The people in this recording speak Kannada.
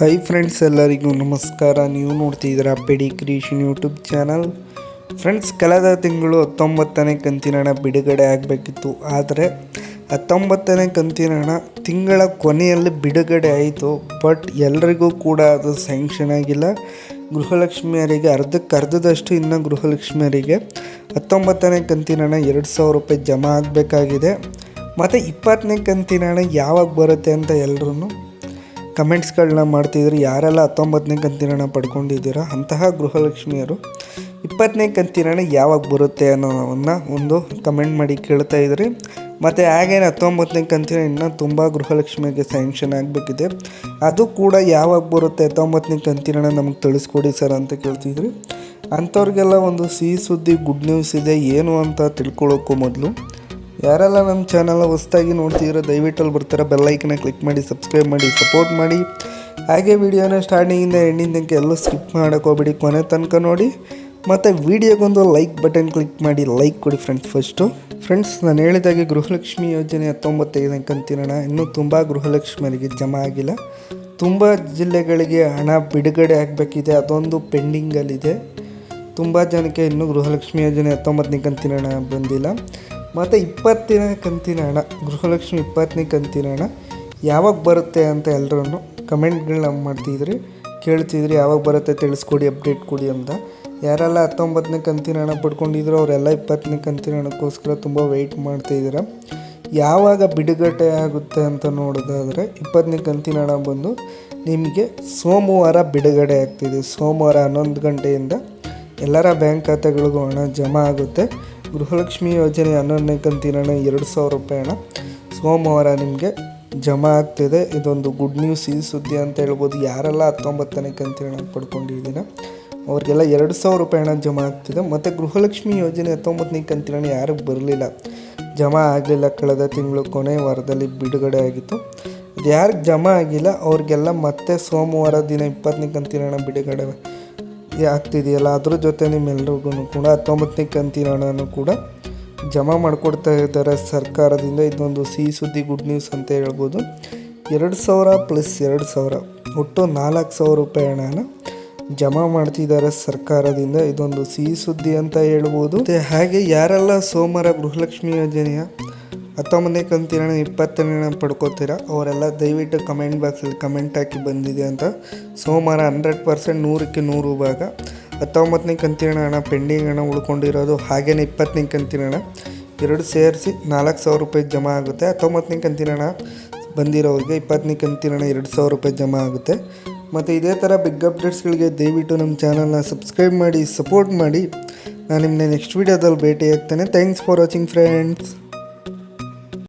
ಹೈ ಫ್ರೆಂಡ್ಸ್ ಎಲ್ಲರಿಗೂ ನಮಸ್ಕಾರ. ನೀವು ನೋಡ್ತಿದ್ದೀರಾ ಬಿಡಿ ಕ್ರಿಯೇಷನ್ ಯೂಟ್ಯೂಬ್ ಚಾನಲ್. ಫ್ರೆಂಡ್ಸ್ ಕಳೆದ ತಿಂಗಳು ಹತ್ತೊಂಬತ್ತನೇ ಕಂತಿನ ಹಣ ಬಿಡುಗಡೆ ಆಗಬೇಕಿತ್ತು. ಆದರೆ ಹತ್ತೊಂಬತ್ತನೇ ಕಂತಿನ ಹಣ ತಿಂಗಳ ಕೊನೆಯಲ್ಲಿ ಬಿಡುಗಡೆ ಆಯಿತು. ಬಟ್ ಎಲ್ರಿಗೂ ಕೂಡ ಅದು ಸ್ಯಾಂಕ್ಷನ್ ಆಗಿಲ್ಲ. ಗೃಹಲಕ್ಷ್ಮಿಯರಿಗೆ ಅರ್ಧಕ್ಕೆ ಅರ್ಧದಷ್ಟು ಇನ್ನು ಗೃಹಲಕ್ಷ್ಮಿಯರಿಗೆ ಹತ್ತೊಂಬತ್ತನೇ ಕಂತಿನ ಹಣ ಎರಡು ಸಾವಿರ ರೂಪಾಯಿ ಜಮಾ ಆಗಬೇಕಾಗಿದೆ. ಮತ್ತು ಇಪ್ಪತ್ತನೇ ಕಂತಿನ ಹಣ ಯಾವಾಗ ಬರುತ್ತೆ ಅಂತ ಎಲ್ಲರೂ ಕಮೆಂಟ್ಸ್ಗಳನ್ನ ಮಾಡ್ತಿದ್ರು ಯಾರೆಲ್ಲ ಹತ್ತೊಂಬತ್ತನೇ ಕಂತಿನ ಪಡ್ಕೊಂಡಿದ್ದೀರಾ ಅಂತಹ ಗೃಹಲಕ್ಷ್ಮಿಯರು, ಇಪ್ಪತ್ತನೇ ಕಂತಿನ ಯಾವಾಗ ಬರುತ್ತೆ ಅನ್ನೋವನ್ನು ಒಂದು ಕಮೆಂಟ್ ಮಾಡಿ ಕೇಳ್ತಾ ಇದ್ರಿ. ಮತ್ತು ಹಾಗೇನೆ ಹತ್ತೊಂಬತ್ತನೇ ಕಂತಿನ ಇನ್ನೂ ತುಂಬ ಗೃಹಲಕ್ಷ್ಮಿಗೆ ಸ್ಯಾಂಕ್ಷನ್ ಆಗಬೇಕಿದೆ. ಅದು ಕೂಡ ಯಾವಾಗ ಬರುತ್ತೆ ಹತ್ತೊಂಬತ್ತನೇ ಕಂತಿನ ನಮಗೆ ತಿಳಿಸ್ಕೊಡಿ ಸರ್ ಅಂತ ಕೇಳ್ತಿದ್ರಿ. ಅಂಥವ್ರಿಗೆಲ್ಲ ಒಂದು ಸಿಹಿ ಸುದ್ದಿ ಗುಡ್ ನ್ಯೂಸ್ ಇದೆ ಏನು ಅಂತ ತಿಳ್ಕೊಳ್ಳೋಕ್ಕೂ ಮೊದಲು. ಯಾರೆಲ್ಲ ನಮ್ಮ ಚಾನಲ್ ಹೊಸ್ದಾಗಿ ನೋಡ್ತಿದ್ದೀರೋ ದಯವಿಟ್ಟು ಅಲ್ಲಿ ಬರ್ತಾರೆ ಬೆಲ್ಲೈಕನ್ನ ಕ್ಲಿಕ್ ಮಾಡಿ ಸಬ್ಸ್ಕ್ರೈಬ್ ಮಾಡಿ ಸಪೋರ್ಟ್ ಮಾಡಿ. ಹಾಗೆ ವಿಡಿಯೋನ ಸ್ಟಾರ್ಟಿಂಗಿಂದ ಎಂಡಿಂಗ್ ತನಕ ಎಲ್ಲ ಸ್ಕಿಪ್ ಮಾಡೋಕೆ ಹೋಗ್ಬೇಡಿ. ಕೊನೆ ತನಕ ನೋಡಿ. ಮತ್ತು ವಿಡಿಯೋಗೊಂದು ಲೈಕ್ ಬಟನ್ ಕ್ಲಿಕ್ ಮಾಡಿ. ಲೈಕ್ ಕೊಡಿ ಫ್ರೆಂಡ್ಸ್ ಫಸ್ಟು ಫ್ರೆಂಡ್ಸ್ ನಾನು ಹೇಳಿದಾಗೆ ಗೃಹಲಕ್ಷ್ಮಿ ಯೋಜನೆ ಹತ್ತೊಂಬತ್ತೈದು ಹಣ ಇನ್ನೂ ತುಂಬ ಗೃಹಲಕ್ಷ್ಮಿಯರಿಗೆ ಜಮಾ ಆಗಿಲ್ಲ. ತುಂಬ ಜಿಲ್ಲೆಗಳಿಗೆ ಹಣ ಬಿಡುಗಡೆ ಆಗಬೇಕಿದೆ. ಅದೊಂದು ಪೆಂಡಿಂಗಲ್ಲಿದೆ ತುಂಬ ಜನಕ್ಕೆ ಇನ್ನೂ ಗೃಹಲಕ್ಷ್ಮಿ ಯೋಜನೆ ಹತ್ತೊಂಬತ್ತನೇ ಕಂತಿನ ಬಂದಿಲ್ಲ. ಮತ್ತು ಇಪ್ಪತ್ತಿನ ಕಂತಿನ ಹಣ, ಗೃಹಲಕ್ಷ್ಮಿ ಇಪ್ಪತ್ತನೇ ಕಂತಿನ ಹಣ ಯಾವಾಗ ಬರುತ್ತೆ ಅಂತ ಎಲ್ಲರೂ ಕಮೆಂಟ್ಗಳನ್ನ ಮಾಡ್ತಿದ್ರಿ, ಕೇಳ್ತಿದ್ರಿ, ಯಾವಾಗ ಬರುತ್ತೆ ತಿಳಿಸ್ಕೊಡಿ, ಅಪ್ಡೇಟ್ ಕೊಡಿ ಅಂತ. ಯಾರೆಲ್ಲ ಹತ್ತೊಂಬತ್ತನೇ ಕಂತಿನ ಹಣ ಪಡ್ಕೊಂಡಿದ್ರು ಅವರೆಲ್ಲ ಇಪ್ಪತ್ತನೇ ಕಂತಿನ ಹಣಕ್ಕೋಸ್ಕರ ತುಂಬ ವೆಯ್ಟ್ ಮಾಡ್ತಾಯಿದ್ದೀರ ಯಾವಾಗ ಬಿಡುಗಡೆ ಆಗುತ್ತೆ ಅಂತ ನೋಡೋದಾದರೆ ಇಪ್ಪತ್ತನೇ ಕಂತಿನ ಹಣ ಬಂದು ನಿಮಗೆ ಸೋಮವಾರ ಬಿಡುಗಡೆ ಆಗ್ತಿದೆ. ಸೋಮವಾರ ಹನ್ನೊಂದು ಗಂಟೆಯಿಂದ ಎಲ್ಲರ ಬ್ಯಾಂಕ್ ಖಾತೆಗಳಿಗೂ ಹಣ ಜಮಾ ಆಗುತ್ತೆ. ಗೃಹಲಕ್ಷ್ಮಿ ಯೋಜನೆ ಹನ್ನೊಂದನೇ ಕಂತಿನ ಎರಡು ಸಾವಿರ ರೂಪಾಯಿ ಹಣ ಸೋಮವಾರ ನಿಮಗೆ ಜಮಾ ಆಗ್ತಿದೆ. ಇದೊಂದು ಗುಡ್ ನ್ಯೂಸ್ ಈ ಸುದ್ದಿ ಅಂತ ಹೇಳ್ಬೋದು. ಯಾರೆಲ್ಲ ಹತ್ತೊಂಬತ್ತನೇ ಕಂತಿನ ಹಣ ಪಡ್ಕೊಂಡಿದ್ದೀನ ಅವ್ರಿಗೆಲ್ಲ ಎರಡು ಸಾವಿರ ರೂಪಾಯಿ ಹಣ ಜಮಾ ಆಗ್ತಿದೆ. ಮತ್ತು ಗೃಹಲಕ್ಷ್ಮಿ ಯೋಜನೆ ಹತ್ತೊಂಬತ್ತನೇ ಕಂತಿನ ಯಾರಿಗೆ ಬರಲಿಲ್ಲ? ಜಮಾ ಆಗಲಿಲ್ಲ ಕಳೆದ ತಿಂಗಳು, ಕೊನೆ ವಾರದಲ್ಲಿ ಬಿಡುಗಡೆ ಆಗಿತ್ತು. ಅದು ಯಾರಿಗೆ ಜಮಾ ಆಗಿಲ್ಲ. ಅವ್ರಿಗೆಲ್ಲ ಮತ್ತೆ ಸೋಮವಾರ ದಿನ ಇಪ್ಪತ್ತನೇ ಕಂತಿನ ಹಣ ಬಿಡುಗಡೆ ಆಗ್ತಿದೆಯಲ್ಲ, ಅದ್ರ ಜೊತೆ ನಿಮ್ಮೆಲ್ರಿಗೂ ಕೂಡ ಹತ್ತೊಂಬತ್ತನೇ ಕಂತಿನ ಹಣನೂ ಕೂಡ ಜಮಾ ಮಾಡಿಕೊಡ್ತಾ ಇದ್ದಾರೆ ಸರ್ಕಾರದಿಂದ. ಇದೊಂದು ಸಿಹಿ ಸುದ್ದಿ ಗುಡ್ ನ್ಯೂಸ್ ಅಂತ ಹೇಳ್ಬೋದು. ಎರಡು ಸಾವಿರ ಪ್ಲಸ್ ಎರಡು ಸಾವಿರ, ಒಟ್ಟು ನಾಲ್ಕು ಸಾವಿರ ರೂಪಾಯಿ ಹಣನ ಜಮಾ ಮಾಡ್ತಿದ್ದಾರೆ ಸರ್ಕಾರದಿಂದ. ಇದೊಂದು ಸಿಹಿ ಸುದ್ದಿ ಅಂತ ಹೇಳ್ಬೋದು. ಹಾಗೆ ಯಾರೆಲ್ಲ ಸೋಮವಾರ ಗೃಹಲಕ್ಷ್ಮಿ ಯೋಜನೆಯ ಹತ್ತೊಂಬತ್ತನೇ ಕಂತಿನ ಇಪ್ಪತ್ತನೇ ಪಡ್ಕೋತೀರ? ಅವರೆಲ್ಲ ದಯವಿಟ್ಟು ಕಮೆಂಟ್ ಬಾಕ್ಸಲ್ಲಿ ಕಮೆಂಟ್ ಹಾಕಿ ಬಂದಿದೆ ಅಂತ. ಸೋಮವಾರ ಹಂಡ್ರೆಡ್ ಪರ್ಸೆಂಟ್ ನೂರಕ್ಕೆ ನೂರು ಭಾಗ. ಹತ್ತೊಂಬತ್ತನೇ ಕಂತಿನ ಹಣ ಪೆಂಡಿಂಗ್ ಹಣ ಉಳ್ಕೊಂಡಿರೋದು ಹಾಗೇನೆ ಇಪ್ಪತ್ತನೇ ಕಂತಿನ ಹಣ. ಎರಡು ಸೇರಿಸಿ ನಾಲ್ಕು ಸಾವಿರ ರೂಪಾಯಿ ಜಮಾ ಆಗುತ್ತೆ. ಹತ್ತೊಂಬತ್ತನೇ ಕಂತಿನ ಹಣ ಬಂದಿರೋರಿಗೆ ಇಪ್ಪತ್ತನೇ ಕಂತಿನ ಹಣ ಎರಡು ಸಾವಿರ ರೂಪಾಯಿ ಜಮಾ ಆಗುತ್ತೆ. ಮತ್ತು ಇದೇ ಥರ ಬಿಗ್ ಅಪ್ಡೇಟ್ಸ್ಗಳಿಗೆ ದಯವಿಟ್ಟು ನಮ್ಮ ಚಾನಲ್ನ ಸಬ್ಸ್ಕ್ರೈಬ್ ಮಾಡಿ ಸಪೋರ್ಟ್ ಮಾಡಿ. ನಾನು ನಿಮ್ಮನ್ನ ನೆಕ್ಸ್ಟ್ ವೀಡಿಯೋದಲ್ಲಿ ಭೇಟಿ ಆಗ್ತೇನೆ. Thanks for watching friends